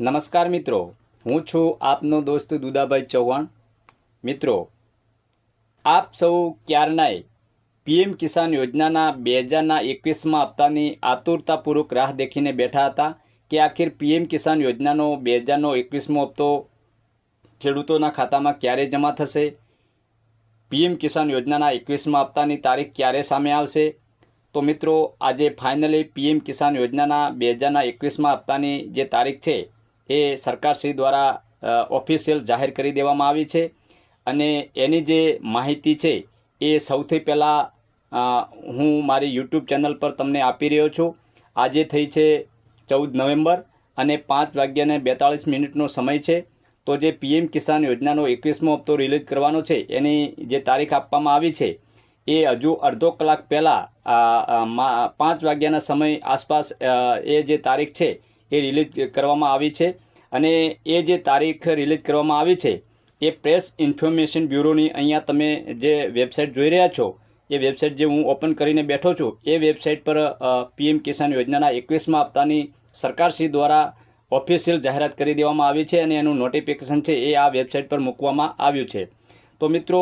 નમસ્કાર મિત્રો, હું છું આપનો દોસ્ત દુદાભાઈ ચૌહાણ. મિત્રો, આપ સૌ ક્યારનાય પીએમ કિસાન યોજનાના બે હજારના એકવીસમાં હપ્તાની આતુરતાપૂર્વક રાહ દેખીને બેઠા હતા કે આખિર પીએમ કિસાન યોજનાનો બે હજારનો એકવીસમો હપ્તો ખેડૂતોના ખાતામાં ક્યારે જમા થશે? પીએમ કિસાન યોજનાના એકવીસમાં હપ્તાની તારીખ ક્યારે સામે આવશે? તો મિત્રો, આજે ફાઇનલી પીએમ કિસાન યોજનાના બે હજારના એકવીસમાં હપ્તાની જે તારીખ છે એ સરકારશ્રી દ્વારા ઓફિશિયલ જાહેર કરી દેવામાં આવી છે. અને એની જે માહિતી છે એ સૌથી પહેલાં હું મારી યુટ્યુબ ચેનલ પર તમને આપી રહ્યો છું. આજે થઈ છે ચૌદ નવેમ્બર અને પાંચ વાગ્યાને બેતાળીસ મિનિટનો સમય છે. તો જે પીએમ કિસાન યોજનાનો એકવીસમો હપ્તો રિલીઝ કરવાનો છે, એની જે તારીખ આપવામાં આવી છે, એ હજુ અડધો કલાક પહેલાં પાંચ વાગ્યાના સમય આસપાસ એ જે તારીખ છે એ રિલીઝ કરવામાં આવી છે. અને એ જે તારીખ રિલીઝ કરવામાં આવી છે, એ પ્રેસ ઇન્ફોર્મેશન બ્યુરોની અહીંયા તમે જે વેબસાઇટ જોઈ રહ્યા છો, એ વેબસાઇટ જે હું ઓપન કરીને બેઠો છું, એ વેબસાઇટ પર પીએમ કિસાન યોજનાના એકવીસમાં હપ્તાની સરકારશ્રી દ્વારા ઓફિશિયલ જાહેરાત કરી દેવામાં આવી છે અને એનું નોટિફિકેશન છે એ આ વેબસાઇટ પર મૂકવામાં આવ્યું છે. તો મિત્રો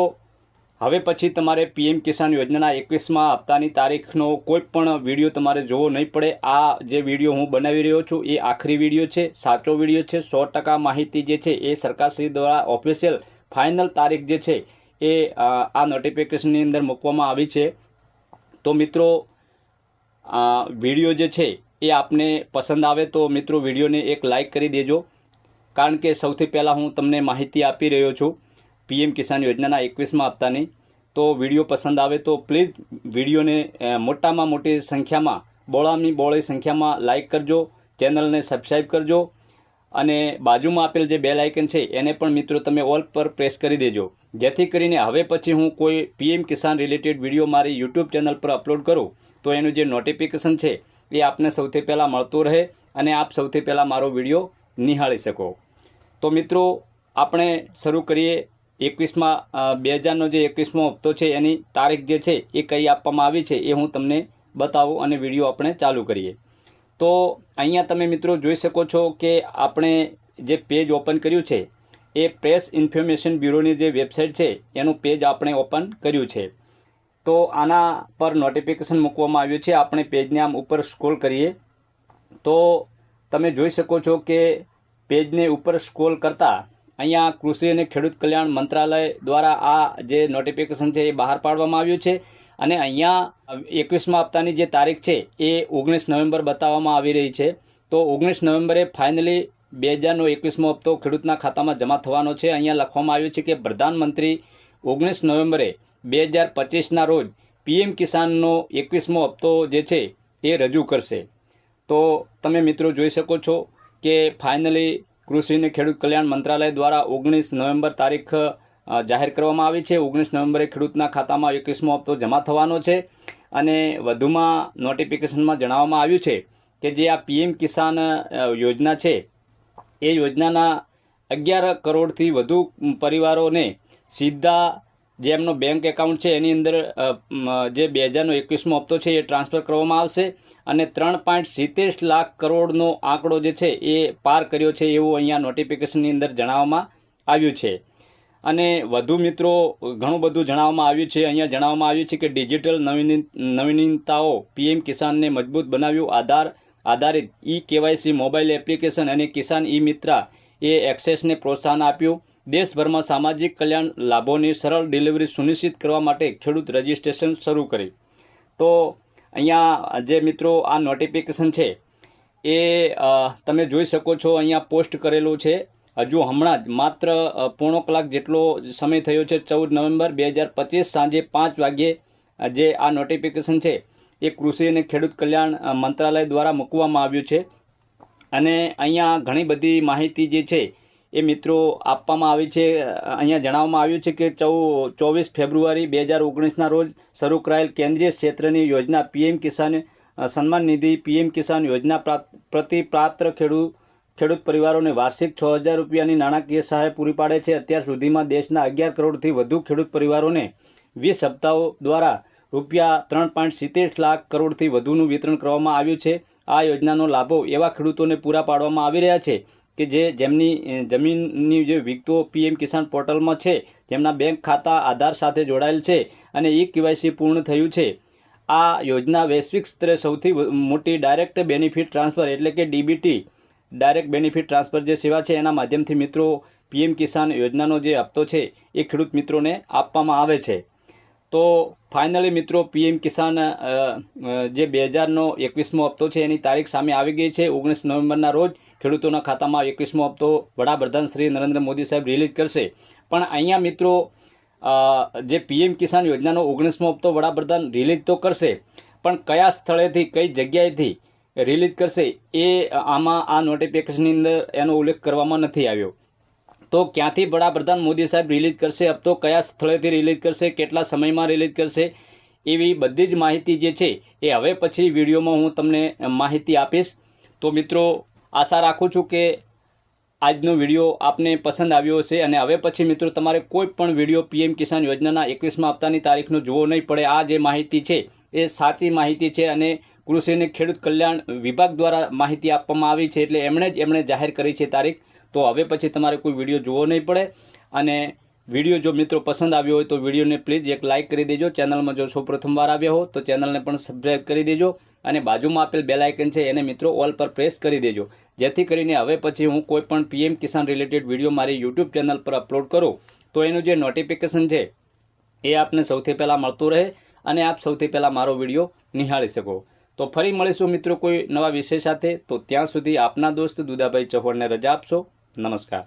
હવે પછી તમારે પીએમ કિસાન યોજનાના એકવીસમાં હપ્તાની તારીખનો કોઈ પણ વીડિયો તમારે જોવો નહીં પડે. આ જે વીડિયો હું બનાવી રહ્યો છું, એ આખરી વીડિયો છે, સાચો વીડિયો છે. સો ટકા માહિતી જે છે, એ સરકારશ્રી દ્વારા ઓફિશિયલ ફાઇનલ તારીખ જે છે, એ આ નોટિફિકેશનની અંદર મૂકવામાં આવી છે. તો મિત્રો વીડિયો જે છે, એ આપને પસંદ આવે તો મિત્રો વિડીયોને એક લાઇક કરી દેજો. કારણ કે સૌથી પહેલાં હું તમને માહિતી આપી રહ્યો છું. પીએમ કિસાન યોજનાના એકવીસમાં હપ્તાની તો વીડિયો પસંદ આવે તો પ્લીઝ વિડીયોને મોટામાં મોટી સંખ્યામાં બોળાની બોળી સંખ્યામાં લાઇક કરજો, ચેનલને સબસ્ક્રાઈબ કરજો, અને બાજુમાં આપેલ જે બે લાઇકન છે, એને પણ મિત્રો તમે ઓલ પર પ્રેસ કરી દેજો. જેથી કરીને હવે પછી હું કોઈ પીએમ કિસાન રિલેટેડ વીડિયો મારી યુટ્યુબ ચેનલ પર અપલોડ કરું, તો એનું જે નોટિફિકેશન છે, એ આપને સૌથી પહેલાં મળતું રહે અને આપ સૌથી પહેલાં મારો વીડિયો નિહાળી શકો. તો મિત્રો, આપણે શરૂ કરીએ એકવીસમાં બે હજારનો જે એકવીસમો હપ્તો છે, એની તારીખ જે છે, એ કઈ આપવામાં આવી છે, એ હું તમને બતાવું અને વીડિયો આપણે ચાલુ કરીએ. તો અહીંયા તમે મિત્રો જોઈ શકો છો કે આપણે જે પેજ ઓપન કર્યું છે, એ પ્રેસ ઇન્ફોર્મેશન બ્યુરોની જે વેબસાઇટ છે, એનું પેજ આપણે ઓપન કર્યું છે. તો આના પર નોટિફિકેશન મૂકવામાં આવ્યું છે, આપણે પેજને આમ ઉપર સ્ક્રોલ કરીએ. તો તમે જોઈ શકો છો કે પેજને ઉપર સ્ક્રોલ કરતાં અહીંયા કૃષિ અને ખેડૂત કલ્યાણ મંત્રાલય દ્વારા આ જે નોટિફિકેશન છે એ બહાર પાડવામાં આવ્યું છે. અને અહીંયા એકવીસમાં હપ્તાની જે તારીખ છે એ ઓગણીસ નવેમ્બર બતાવવામાં આવી રહી છે. તો ઓગણીસ નવેમ્બરે ફાઇનલી બે હજારનો એકવીસમો હપ્તો ખેડૂતના ખાતામાં જમા થવાનો છે. અહીંયા લખવામાં આવ્યું છે કે પ્રધાનમંત્રી ઓગણીસ નવેમ્બરે બે હજાર પચીસના રોજ પીએમ કિસાનનો એકવીસમો હપ્તો જે છે એ રજૂ કરશે. તો તમે મિત્રો જોઈ શકો છો કે ફાઇનલી કૃષિ અને ખેડૂત કલ્યાણ મંત્રાલય દ્વારા ઓગણીસ નવેમ્બર તારીખ જાહેર કરવામાં આવી છે. ઓગણીસ નવેમ્બરે ખેડૂતના ખાતામાં એકવીસમો હપ્તો જમા થવાનો છે અને વધુમાં નોટિફિકેશનમાં જણાવવામાં આવ્યું છે કે જે આ પીએમ કિસાન યોજના છે, એ યોજનાના અગિયાર કરોડથી વધુ પરિવારોને સીધા જે એમનો બેંક એકાઉન્ટ છે, એની અંદર જે બે હજારનો એકવીસમો હપ્તો છે, એ ટ્રાન્સફર કરવામાં આવશે અને ત્રણ પોઈન્ટ સિત્તેર લાખ કરોડનો આંકડો જે છે, એ પાર કર્યો છે એવું અહીંયા નોટિફિકેશનની અંદર જણાવવામાં આવ્યું છે. અને વધુ મિત્રો, ઘણું બધું જણાવવામાં આવ્યું છે. અહીંયા જણાવવામાં આવ્યું છે કે ડિજિટલ નવીની, નવીનતાઓ પીએમ કિસાનને મજબૂત બનાવ્યું. આધાર, આધારિત ઈ કેવાયસી મોબાઈલ એપ્લિકેશન અને કિસાન ઈ મિત્રા એ એક્સેસને પ્રોત્સાહન આપ્યું. દેશભરમાં સામાજિક કલ્યાણ લાભોની સરળ ડિલિવરી સુનિશ્ચિત કરવા માટે ખેડૂત રજિસ્ટ્રેશન શરૂ કરી. તો અહીંયા જે મિત્રો આ નોટિફિકેશન છે, એ તમે જોઈ શકો છો અહીંયા પોસ્ટ કરેલું છે. હજુ હમણાં જ, માત્ર પોણો કલાક જેટલો સમય થયો છે, ચૌદ નવેમ્બર બે હજાર પચીસ સાંજે પાંચ વાગ્યે જે આ નોટિફિકેશન છે, એ કૃષિ અને ખેડૂત કલ્યાણ મંત્રાલય દ્વારા મૂકવામાં આવ્યું છે. અને અહીંયા ઘણી બધી માહિતી જે છે એ મિત્રો આપવામાં આવી છે. અહીંયા જણાવવામાં આવ્યું છે કે ચૌ, ચોવીસ ફેબ્રુઆરી બે હજાર ઓગણીસના રોજ શરૂ કરાયેલ કેન્દ્રીય ક્ષેત્રની યોજના પીએમ કિસાન સન્માન નિધિ પીએમ કિસાન યોજના પ્રતિ પાત્ર ખેડૂત ખેડૂત પરિવારોને વાર્ષિક છ હજાર રૂપિયાની નાણાકીય સહાય પૂરી પાડે છે. અત્યાર સુધીમાં દેશના અગિયાર કરોડથી વધુ ખેડૂત પરિવારોને વીસ સપ્તાહો દ્વારા રૂપિયા ત્રણ પોઈન્ટ સિત્તેર લાખ કરોડથી વધુનું વિતરણ કરવામાં આવ્યું છે. આ યોજનાનો લાભો એવા ખેડૂતોને પૂરા પાડવામાં આવી રહ્યા છે. કે જે જેમની જમીનની જે વિગતો પીએમ કિસાન પોર્ટલમાં છે, જેમના બેંક ખાતા આધાર સાથે જોડાયેલ છે અને ઈ કેવાયસી પૂર્ણ થયું છે. આ યોજના વૈશ્વિક સ્તરે સૌથી મોટી ડાયરેક્ટ બેનિફિટ ટ્રાન્સફર એટલે કે ડીબીટી. ડાયરેક્ટ બેનિફિટ ટ્રાન્સફર જે સેવા છે, એના માધ્યમથી મિત્રો, પીએમ કિસાન યોજનાનો જે હપ્તો છે, એ ખેડૂત મિત્રોને આપવામાં આવે છે. તો ફાઇનલી મિત્રો પીએમ કિસાન જે બે હજારનો એકવીસમો હપ્તો છે, એની તારીખ સામે આવી ગઈ છે. ઓગણીસ નવેમ્બરના રોજ ખેડૂતોના ખાતામાં એકવીસમો હપ્તો વડાપ્રધાન શ્રી નરેન્દ્ર મોદી સાહેબ રિલીઝ કરશે. પણ અહીંયા મિત્રો જે પીએમ કિસાન યોજનાનો ઓગણીસમો હપ્તો વડાપ્રધાન રિલીઝ તો કરશે, પણ કયા સ્થળેથી, કઈ જગ્યાએથી રિલીઝ કરશે, એ આમાં આ નોટિફિકેશનની અંદર એનો ઉલ્લેખ કરવામાં નથી આવ્યો. તો ક્યાંથી વડાપ્રધાન મોદી સાહેબ રિલીઝ કરશે? હપ્તો કયા સ્થળેથી રિલીઝ કરશે? કેટલા સમયમાં રિલીઝ કરશે? એવી બધી જ માહિતી જે છે એ હવે પછી વિડીયોમાં હું તમને માહિતી આપીશ. તો મિત્રો, આશા રાખું છું કે આજનો વીડિયો આપને પસંદ આવ્યો હશે અને હવે પછી મિત્રો તમારે કોઈ પણ વીડિયો પીએમ કિસાન યોજનાના એકવીસમાં હપ્તાની તારીખનો જોવો નહીં પડે. આ જે માહિતી છે એ સાચી માહિતી છે અને કૃષિ અને ખેડૂત કલ્યાણ વિભાગ દ્વારા માહિતી આપવામાં આવી છે એટલે એમણે જ એમણે જાહેર કરી છે તારીખ. તો હવે પછી તમારે કોઈ વીડિયો જોવો નહીં પડે. અને વીડિયો જો મિત્રો પસંદ આવ્યો હોય તો વિડીયોને પ્લીઝ એક લાઇક કરી દેજો. ચેનલમાં જો સૌ પ્રથમવાર આવ્યા હો તો ચેનલને પણ સબસ્ક્રાઈબ કરી દેજો. અને બાજુમાં આપેલ બેલ આઇકન છે એને મિત્રો ઓલ પર પ્રેસ કરી દેજો. જેથી કરીને હવે પછી હું કોઈ પણ પીએમ કિસાન રિલેટેડ વીડિયો મારી યુટ્યુબ ચેનલ પર અપલોડ કરું, તો એનું જે નોટિફિકેશન છે એ આપને સૌથી પહેલાં મળતું રહે અને આપ સૌથી પહેલાં મારો વીડિયો નિહાળી શકો. તો ફરી મળીશું મિત્રો કોઈ નવા વિષય સાથે. તો ત્યાં સુધી આપના દોસ્ત દુદાભાઈ ચૌહાણને રજા આપશો. નમસ્કાર